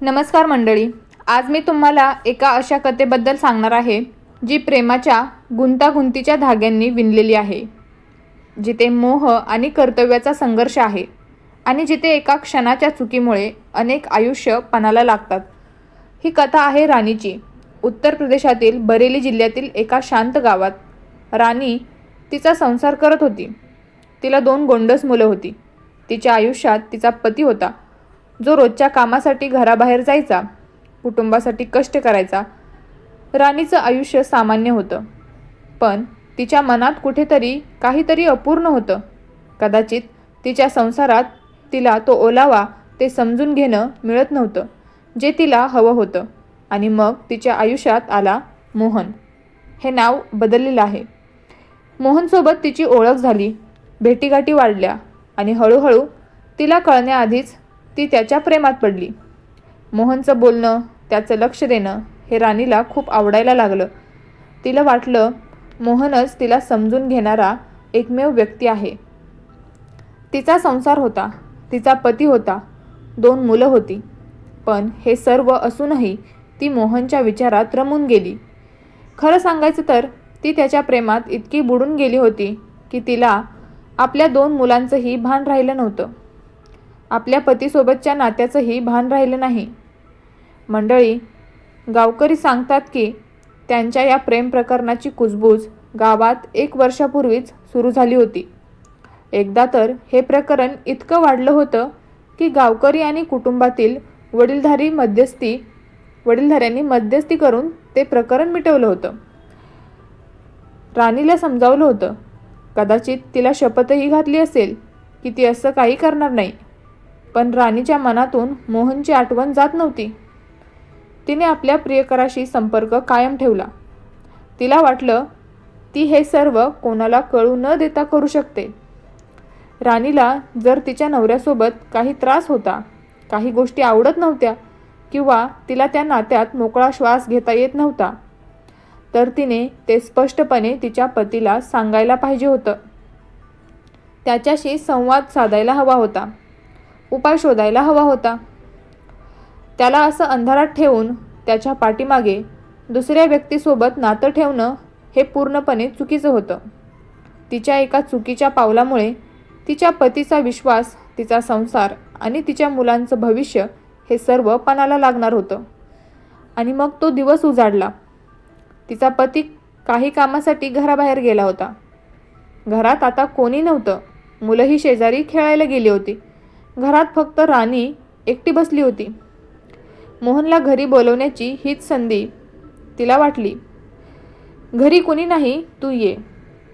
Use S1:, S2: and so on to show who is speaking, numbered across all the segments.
S1: नमस्कार मंडळी आज मी तुम्हाला एका अशा कथेबद्दल सांगणार आहे जी प्रेमाच्या गुंतागुंतीच्या धाग्यांनी विणलेली आहे. जिथे मोह आणि कर्तव्याचा संघर्ष आहे आणि जिथे एका क्षणाच्या चुकीमुळे अनेक आयुष्य पणाला लागतात. ही कथा आहे राणीची. उत्तर प्रदेशातील बरेली जिल्ह्यातील एका शांत गावात. राणी तिचा संसार करत होती. तिला दोन गोंडस मुलं होती. तिच्या आयुष्यात तिचा पती होता. जो रोजच्या कामासाठी घराबाहेर जायचा कुटुंबासाठी कष्ट करायचा राणीचं आयुष्य सामान्य होतं. पण तिच्या मनात कुठेतरी काहीतरी अपूर्ण होतं. कदाचित तिच्या संसारात तिला तो ओलावा ते समजून घेणं मिळत नव्हतं जे तिला हवं होतं. आणि मग तिच्या आयुष्यात आला मोहन. हे नाव बदललेलं आहे. मोहनसोबत तिची ओळख झाली. भेटीगाठी वाढल्या आणि हळूहळू तिला कळण्याआधीच ती त्याच्या प्रेमात पडली. मोहनचं बोलणं त्याचं लक्ष देणं हे राणीला खूप आवडायला लागलं. तिला वाटलं मोहनच तिला समजून घेणारा एकमेव व्यक्ती आहे. तिचा संसार होता तिचा पती होता दोन मुलं होती. पण हे सर्व असूनही ती मोहनच्या विचारात रमून गेली. खरं सांगायचं तर ती त्याच्या प्रेमात इतकी बुडून गेली होती की तिला आपल्या दोन मुलांचंही भान राहिलं नव्हतं. आपल्या पतीसोबतच्या नात्याचंही भान राहिलं नाही. मंडळी गावकरी सांगतात की त्यांच्या या प्रेम प्रकरणाची कुजबूज गावात एक वर्षापूर्वीच सुरू झाली होती. एकदा तर हे प्रकरण इतकं वाढलं होतं की गावकरी आणि कुटुंबातील वडीलधारी मध्यस्थी वडीलधाऱ्यांनी मध्यस्थी करून ते प्रकरण मिटवलं होतं. राणीला समजावलं होतं कदाचित तिला शपथही घातली असेल की ती असं काही करणार नाही. पण राणीच्या मनातून मोहनची आठवण जात नव्हती. तिने आपल्या प्रियकराशी संपर्क कायम ठेवला. तिला वाटलं ती हे सर्व कोणाला कळू न देता करू शकते. राणीला जर तिच्या नवऱ्यासोबत काही त्रास होता काही गोष्टी आवडत नव्हत्या किंवा तिला त्या नात्यात मोकळा श्वास घेता येत नव्हता तर तिने ते स्पष्टपणे तिच्या पतीला सांगायला पाहिजे होतं. त्याच्याशी संवाद साधायला हवा होता. उपाय शोधायला हवा होता. त्याला असं अंधारात ठेवून त्याच्या पाठीमागे दुसऱ्या व्यक्तीसोबत नातं ठेवणं हे पूर्णपणे चुकीचं होतं. तिच्या एका चुकीच्या पावलामुळे तिच्या पतीचा विश्वास तिचा संसार आणि तिच्या मुलांचं भविष्य हे सर्व पणाला लागणार होतं. आणि मग तो दिवस उजाडला. तिचा पती काही कामासाठी घराबाहेर गेला होता. घरात आता कोणी नव्हतं. मुलंही शेजारी खेळायला गेली होती. घरात फक्त राणी एकटी बसली होती. मोहनला घरी बोलवण्याची हीच संधी तिला वाटली. घरी कोणी नाही तू ये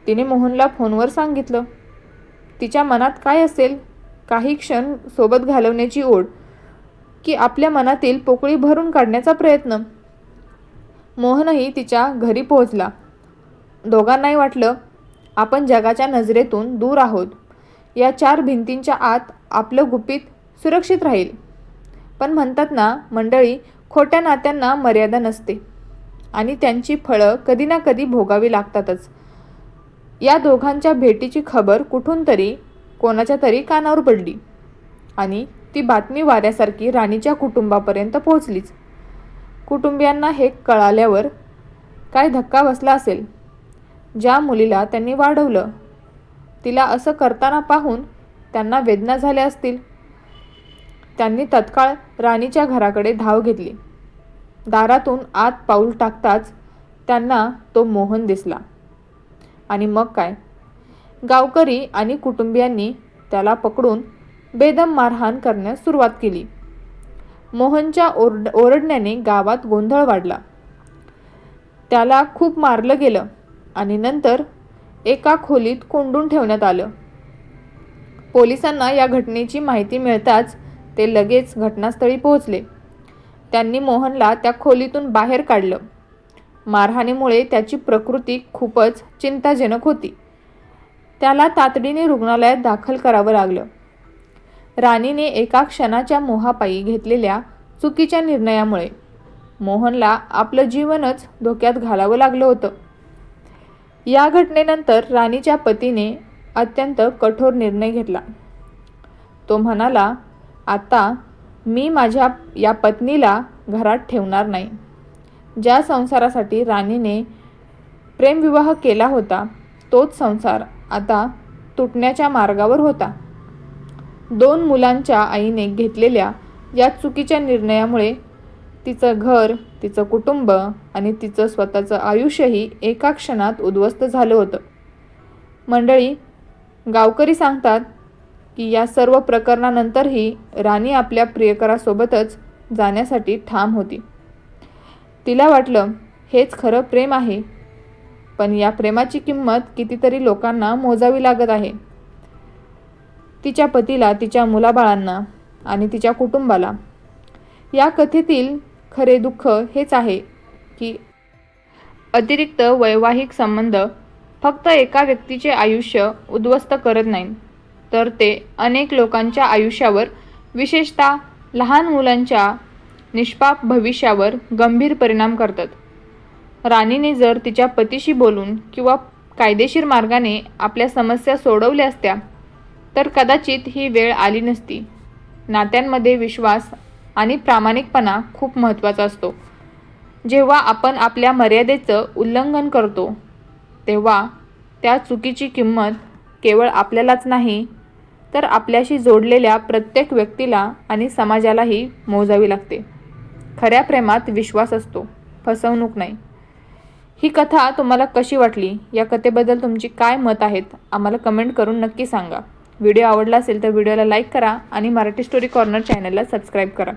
S1: तिने मोहनला फोनवर सांगितलं. तिच्या मनात काय असेल काही क्षण सोबत घालवण्याची ओढ की आपल्या मनातील पोकळी भरून काढण्याचा प्रयत्न. मोहनही तिच्या घरी पोहोचला. दोघांनाही वाटलं आपण जगाच्या नजरेतून दूर आहोत. या चार भिंतींच्या आत आपलं गुपित सुरक्षित राहील. पण म्हणतात ना मंडळी खोट्या नात्यांना मर्यादा नसते. आणि त्यांची फळं कधी ना कधी भोगावी लागतातच. या दोघांच्या भेटीची खबर कुठून तरी कोणाच्या तरी कानावर पडली. आणि ती बातमी वाऱ्यासारखी राणीच्या कुटुंबापर्यंत पोहोचलीच. कुटुंबियांना हे कळाल्यावर काय धक्का बसला असेल? ज्या मुलीला त्यांनी वाढवलं तिला असं करताना पाहून त्यांना वेदना झाल्या असतील. त्यांनी तत्काळ राणीच्या घराकडे धाव घेतली. दारातून आत पाऊल टाकताच त्यांना तो मोहन दिसला. आणि मग काय? गावकरी आणि कुटुंबियांनी त्याला पकडून बेदम मारहाण करण्यास सुरुवात केली. मोहनच्या ओरड ओरडण्याने गावात गोंधळ वाढला. त्याला खूप मारलं गेलं आणि नंतर एका खोलीत कोंडून ठेवण्यात आलं. पोलिसांना या घटनेची माहिती मिळताच ते लगेच घटनास्थळी पोहोचले. त्यांनी मोहनला त्या खोलीतून बाहेर काढलं. मारहाणीमुळे त्याची प्रकृती खूपच चिंताजनक होती. त्याला तातडीने रुग्णालयात दाखल करावं लागलं. राणीने एका क्षणाच्या मोहापायी घेतलेल्या चुकीच्या निर्णयामुळे मोहनला आपलं जीवनच धोक्यात घालावं लागलं होतं. या घटनेनंतर राणीच्या पतीने अत्यंत कठोर निर्णय घेतला. तो म्हणाला आता मी माझ्या या पत्नीला घरात ठेवणार नाही. ज्या संसारासाठी राणीने प्रेमविवाह केला होता तोच संसार आता तुटण्याच्या मार्गावर होता. दोन मुलांच्या आईने घेतलेल्या या चुकीच्या निर्णयामुळे तिचं घर तिचं कुटुंब आणि तिचं स्वतःचं आयुष्यही एका क्षणात उद्ध्वस्त झालं होतं. मंडळी गावकरी सांगतात की या सर्व प्रकरणानंतरही राणी आपल्या प्रियकरासोबतच जाण्यासाठी ठाम होती. तिला वाटलं हेच खरं प्रेम आहे पण या प्रेमाची किंमत कितीतरी लोकांना मोजावी लागत आहे. तिच्या पतीला तिच्या मुलाबाळांना आणि तिच्या कुटुंबाला. या कथेतील खरे दुःख हेच आहे की अतिरिक्त वैवाहिक संबंध फक्त एका व्यक्तीचे आयुष्य उद्ध्वस्त करत नाही तर ते अनेक लोकांच्या आयुष्यावर विशेषतः लहान मुलांच्या निष्पाप भविष्यावर गंभीर परिणाम करतात. राणीने जर तिच्या पतीशी बोलून किंवा कायदेशीर मार्गाने आपल्या समस्या सोडवल्या असत्या तर कदाचित ही वेळ आली नसती. नात्यांमध्ये विश्वास आणि प्रामाणिकपणा खूप महत्त्वाचा असतो. जेव्हा आपण आपल्या मर्यादेचं उल्लंघन करतो तेव्हा त्या चुकीची किंमत केवळ आपल्यालाच नाही तर आपल्याशी जोडलेल्या प्रत्येक व्यक्तीला आणि समाजालाही मोजावी लागते. खऱ्या प्रेमात विश्वास असतो फसवणूक नाही. ही कथा तुम्हाला कशी वाटली? या कथेबद्दल तुमची काय मत आहेत? आम्हाला कमेंट करून नक्की सांगा. व्हिडिओ आवडला असेल तर व्हिडिओला लाईक करा आणि मराठी स्टोरी कॉर्नर चॅनलला सबस्क्राईब करा.